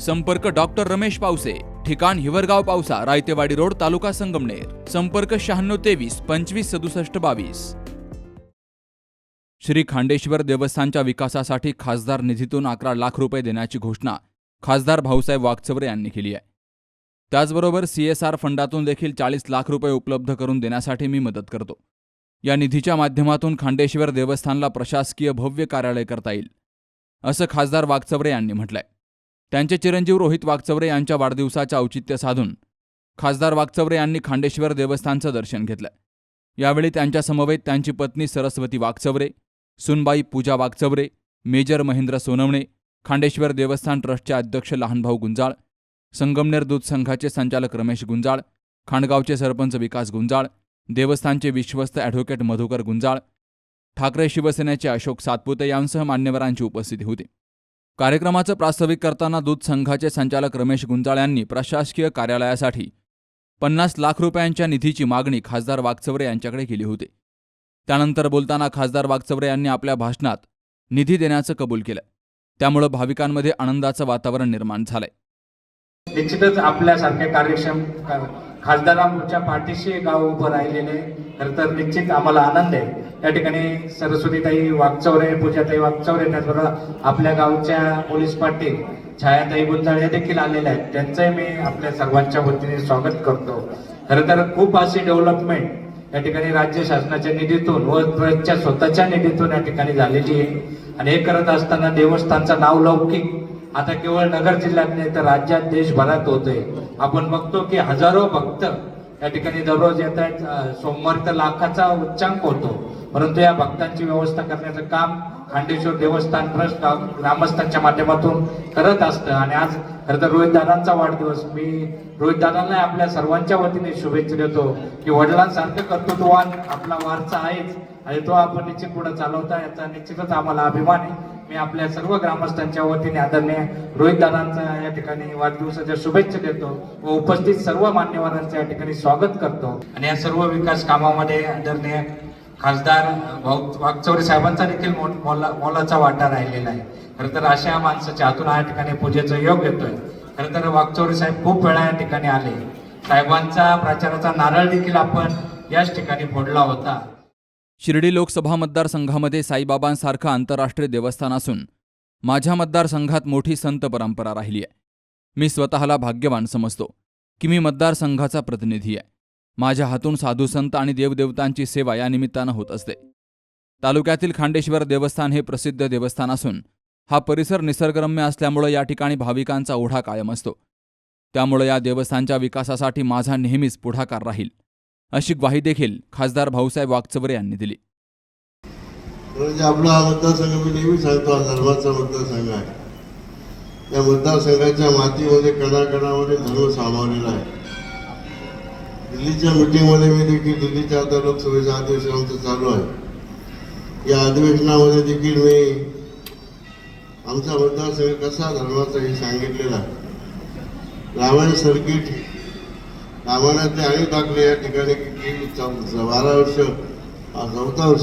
संपर्क डॉक्टर रमेश पावसे ठिकाण हिवरगाव पावसा रायतेवाडी रोड तालुका संगमनेर. संपर्क शहाण्णव तेवीस पंचवीस सदुसष्ट बावीस. श्री खांडेश्वर देवस्थानच्या विकासासाठी खासदार निधीतून अकरा लाख रुपये देण्याची घोषणा खासदार भाऊसाहेब वागचवरे यांनी केली आहे. त्याचबरोबर सीएसआर फंडातून देखील चाळीस लाख रुपये उपलब्ध करून देण्यासाठी मी मदत करतो. या निधीच्या माध्यमातून खांडेश्वर देवस्थानला प्रशासकीय भव्य कार्यालय करता येईल असं खासदार वागचवरे यांनी म्हटलंय. त्यांचे चिरंजीव रोहित वागचवरे यांच्या वाढदिवसाच्या औचित्य साधून खासदार वागचवरे यांनी खांडेश्वर देवस्थानचं दर्शन घेतलं. यावेळी त्यांच्या समवेत त्यांची पत्नी सरस्वती वागचवरे सुनबाई पूजा वागचवरे मेजर महेंद्र सोनवणे खांडेश्वर देवस्थान ट्रस्टचे अध्यक्ष लहानभाऊ गुंजाळ संगमनेर दूध संघाचे संचालक रमेश गुंजाळ खांडगावचे सरपंच विकास गुंजाळ देवस्थानचे विश्वस्त ॲडव्होकेट मधुकर गुंजाळ ठाकरे शिवसेनेचे अशोक सातपुते यांसह मान्यवरांची उपस्थिती होती. कार्यक्रमाचं प्रास्ताविक करताना दूध संघाचे संचालक रमेश गुंजाळ यांनी प्रशासकीय कार्यालयासाठी पन्नास लाख रुपयांच्या निधीची मागणी खासदार वागचवरे यांच्याकडे केली होती. त्यानंतर बोलताना खासदार वागचवरे यांनी आपल्या भाषणात निधी देण्याचं कबूल केलं. त्यामुळं भाविकांमध्ये आनंदाचं वातावरण निर्माण झालंय. निश्चितच आपल्यासारख्या कार्यक्षम खासदारांच्या पाठीशी गाव उभं राहिलेले खरं तर निश्चित आम्हाला आनंद आहे. या ठिकाणी सरस्वतीताई वागचौरे पूजाताई वागचौरे त्याचबरोबर आपल्या गावच्या पोलीस पाटील छायाताई गुंजाळ हे देखील आलेले आहेत. त्यांचंही मी आपल्या सर्वांच्या वतीने स्वागत करतो. खरं तर खूप अशी डेव्हलपमेंट या ठिकाणी राज्य शासनाच्या निधीतून व ट्रस्टच्या स्वतःच्या निधीतून या ठिकाणी झालेली आहे. आणि हे करत असताना देवस्थानचं नाव लौकिक आता केवळ नगर जिल्ह्यात नाही तर राज्यात देशभरात होतोय. आपण बघतो की हजारो भक्त या ठिकाणी दररोज येत आहेत. सोमवारी तर लाखाचा उच्चांक होतो. परंतु या भक्तांची व्यवस्था करण्याचं काम खांडेश्वर देवस्थान ट्रस्ट ग्रामस्थांच्या माध्यमातून करत असतं. आणि आज खरं तर रोहितदारांचा वाढदिवस. मी रोहितदारांना आपल्या सर्वांच्या वतीने शुभेच्छा देतो की वडिलांसारखं कर्तृत्ववान आपला वारसा आहेच. आणि तो आपण निश्चित पुढे चालवता याचा निश्चितच आम्हाला अभिमान आहे. मी आपल्या सर्व ग्रामस्थांच्या वतीने आदरणीय रोहित दादांचा या ठिकाणी वाढदिवसाच्या शुभेच्छा देतो व उपस्थित सर्व मान्यवरांचं या ठिकाणी स्वागत करतो. आणि या सर्व विकास कामामध्ये आदरणीय खासदार भाऊ वागचौरे साहेबांचा देखील मोला- मोलाचा वाटा राहिलेला आहे. खरं तर अशा माणसाच्या हातून या ठिकाणी पूजेचा योग येतोय. खरं तर वागचौरे साहेब खूप वेळा या ठिकाणी आले. साहेबांचा प्रचाराचा नारळ देखील आपण याच ठिकाणी फोडला होता. शिर्डी लोकसभा मतदारसंघामध्ये साईबाबांसारखं आंतरराष्ट्रीय देवस्थान असून माझ्या मतदारसंघात मोठी संत परंपरा राहिली आहे. मी स्वतःला भाग्यवान समजतो की मी मतदारसंघाचा प्रतिनिधी आहे. माझ्या हातून साधुसंत आणि देवदेवतांची सेवा या निमित्तानं होत असते. तालुक्यातील खांडेश्वर देवस्थान हे प्रसिद्ध देवस्थान असून हा परिसर निसर्गरम्य असल्यामुळं या ठिकाणी भाविकांचा ओढा कायम असतो. त्यामुळं या देवस्थानच्या विकासासाठी माझा नेहमीच पुढाकार राहील. अशी ग्वाही देखील खासदार भाऊसाहेब वागचवरे यांनी दिली. म्हणजे आपला हा मतदारसंघ मी नेहमी सांगतो हा धर्माचा मतदारसंघ आहे. या मतदारसंघाच्या मातीमध्ये कणाकणामध्ये धर्म सामावलेला आहे. दिल्लीच्या मिटिंगमध्ये मी देखील दिल्लीच्या आता लोकसभेचं अधिवेशन आमचं चालू आहे. या अधिवेशनामध्ये देखील मी आमचा मतदारसंघ कसा धर्माचा हे सांगितलेला आहे. रामायण सर्किट रामायणातले अनेक टाकले या ठिकाणी गेली चौ- बारा वर्ष चौथा वर्ष.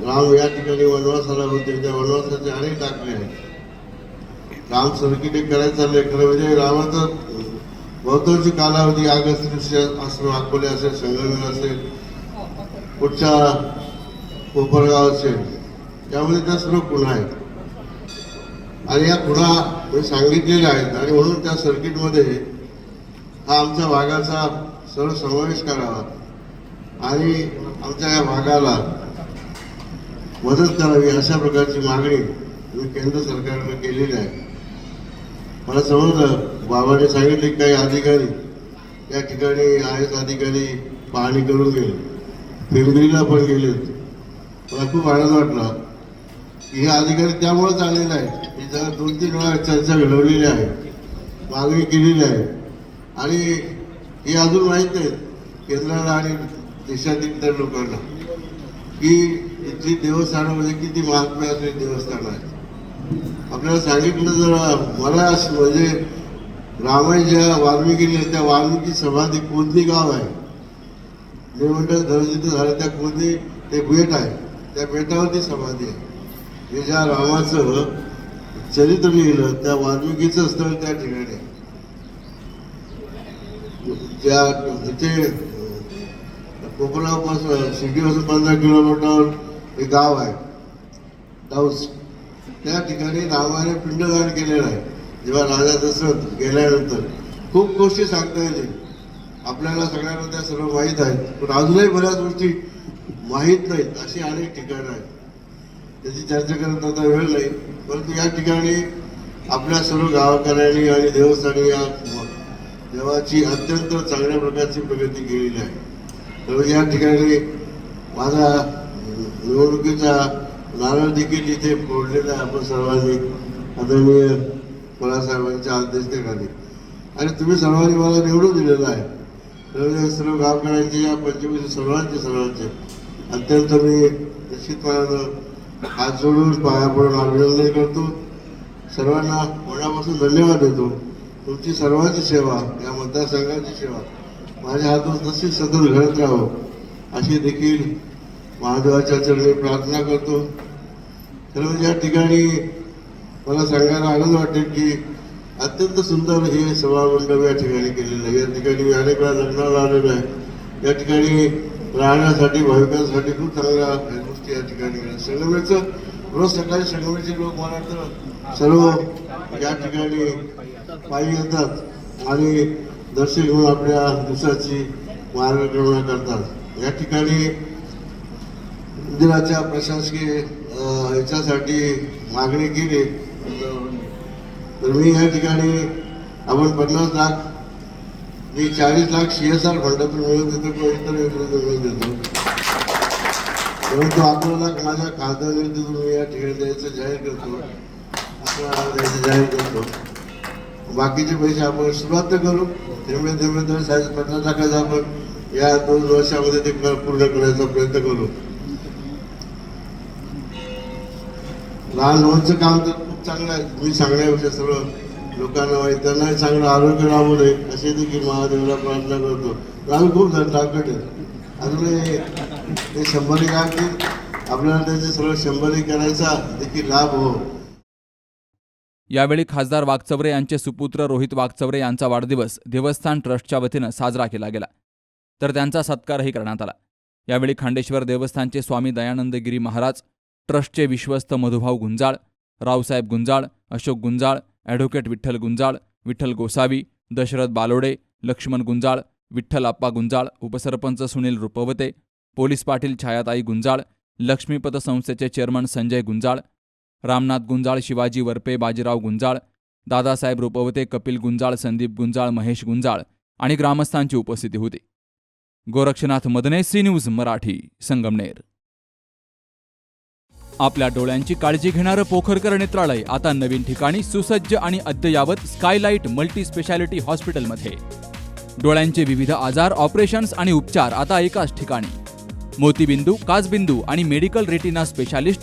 राम या ठिकाणी वनवासाला होते त्या वनवासाचे अनेक टाकले आहेत राम सर्किट करायचं चाललंय खरं म्हणजे रामाचा बहुतांशी कालावधी आगस्त ऋषी आश्रम अकोले असेल संगमेर असेल पुढच्या कोपरगाव असेल त्यामध्ये त्या सर्व खुणा आहेत. आणि या खुणा मी सांगितलेल्या आहेत आणि म्हणून त्या सर्किटमध्ये हा आमच्या भागाचा सर्व समावेश करावा आणि आमच्या या भागाला मदत करावी अशा प्रकारची मागणी मी केंद्र सरकारनं केलेली आहे. मला समजलं बाबाने सांगितले की काही अधिकारी या ठिकाणी आहेत अधिकारी पाहणी करून गेले. पिंपरीला पण गेलेत. मला खूप आनंद वाटला की हे अधिकारी त्यामुळेच आलेले आहेत. की जरा दोन तीन वेळा चर्चा घडवलेली आहे मागणी केलेली आहे. आणि हे अजून माहीत आहेत केंद्राला आणि देशातील इतर लोकांना की इथली देवस्थानामध्ये किती महात्म्य असलेली देवस्थान आहे. आपल्याला सांगितलं जर मला असं म्हणजे रामायण ज्या वाल्मिकीने त्या वाल्मिकी समाधी कोणती गाव आहे? जे म्हणतात दर्जित झालं त्या कोणती ते बेट आहे. त्या बेटावरती समाधी आहे. हे ज्या रामाचं चरित्र लिहिलं त्या वाल्मिकीचं स्थळ त्या ठिकाणी आहे. त्या इथे कोकणापासून सिटीपासून पंधरा किलोमीटरवर एक गाव आहे. दाऊस त्या ठिकाणी रामाने पिंडदान केलेलं आहे. जेव्हा राजा दशरथ गेल्यानंतर खूप गोष्टी सांगता येतील. आपल्याला सगळ्यांना त्या सर्व माहीत आहेत पण अजूनही बऱ्याच गोष्टी माहीत नाहीत अशी अनेक ठिकाणं आहेत. त्याची चर्चा करत आता वेळ नाही. परंतु या ठिकाणी आपल्या सर्व गावकऱ्यांनी आणि देवस्थानी या देवाची अत्यंत चांगल्या प्रकारची प्रगती केलेली आहे. तर या ठिकाणी माझा निवडणुकीचा नारळ देखील इथे फोडलेला आहे आपण सर्वांनी. आदरणीय पवारसाहेबांच्या अध्यक्षतेखाली. आणि तुम्ही सर्वांनी मला निवडून दिलेलं आहे. तर सर्व गावकऱ्यांचे या पंचवीस सर्वांचे सर्वांचे अत्यंत मी निश्चितपणानं हात जोडून पाया पडून अभिनंदन करतो. सर्वांना मनापासून धन्यवाद देतो. तुमची सर्वांची सेवा या मतदारसंघाची सेवा. माझ्या हातून तशीच सतत घडत राहो अशी देखील महादेवाच्या चरणी प्रार्थना करतो. तर म्हणजे या ठिकाणी मला सांगायला आनंद वाटेल की अत्यंत सुंदर हे सभामंडप या ठिकाणी केलेलं आहे. या ठिकाणी मी अनेक वेळा लग्नाला आलेलो आहे. या ठिकाणी राहण्यासाठी भाविकांसाठी खूप चांगल्या गोष्टी या ठिकाणी संगमेचं रोज सकाळी संगमेचे लोक मला तर सर्व या ठिकाणी पायी येतात आणि दर्शन घेऊन आपल्या दिवसाची मार्गक्रमणा करतात. या ठिकाणी मंदिराच्या प्रशासकीय याच्यासाठी मागणी केली. तर मी या ठिकाणी आपण पन्नास लाख मी चाळीस लाख सी एस आर फंडातून मिळवून देतो किंवा इतर योजनेतून मिळवून देतो. परंतु अकरा लाख माझ्या खासदार निधीतून मी या ठिकाणी द्यायचं जाहीर करतो. अकरा लाख द्यायचं जाहीर करतो. बाकीचे पैसे आपण सुरुवात करू. धीमे थेंबे तर साहेब पन्नास लाखाचा आपण या दोन वर्षामध्ये ते पूर्ण करण्याचा प्रयत्न करू. लहान लोकांचं काम तर खूप चांगलं आहे. मी सांगण्यापेक्षा सर्व लोकांना वाईट. त्यांनाही चांगलं आरोग्य राहू नये असे देखील महादेवला प्रार्थना करतो. लहान खूप जण टाकट अजूनही ते शंभरी काय की आपल्याला त्याचे सर्व शंभरी करायचा देखील लाभ हो. यावेळी खासदार वागचवरे यांचे सुपुत्र रोहित वागचवरे यांचा वाढदिवस देवस्थान ट्रस्टच्या वतीनं साजरा केला गेला. तर त्यांचा सत्कारही करण्यात आला. यावेळी खांडेश्वर देवस्थानचे स्वामी दयानंद गिरी महाराज ट्रस्टचे विश्वस्त मधुभाऊ गुंजाळ रावसाहेब गुंजाळ अशोक गुंजाळ ॲडव्होकेट विठ्ठल गुंजाळ विठ्ठल गोसावी दशरथ बालोडे लक्ष्मण गुंजाळ विठ्ठल आप्पा गुंजाळ उपसरपंच सुनील रुपवते पोलीस पाटील छायाताई गुंजाळ लक्ष्मीपत संस्थेचे चेअरमन संजय गुंजाळ रामनाथ गुंजाळ शिवाजी वरपे बाजीराव गुंजाळ दादासाहेब रुपवते कपिल गुंजाळ संदीप गुंजाळ महेश गुंजाळ आणि ग्रामस्थांची उपस्थिती होती. Gorakshnath Madane C news Marathi Sangamner. आपल्या डोळ्यांची काळजी घेणारं पोखरकर नेत्रालय आता नवीन ठिकाणी सुसज्ज आणि अद्ययावत स्कायलाइट मल्टी स्पेशालिटी हॉस्पिटलमध्ये. डोळ्यांचे विविध आजार ऑपरेशन्स आणि उपचार आता एकाच ठिकाणी. मोतीबिंदू काचबिंदू आणि medical retina specialist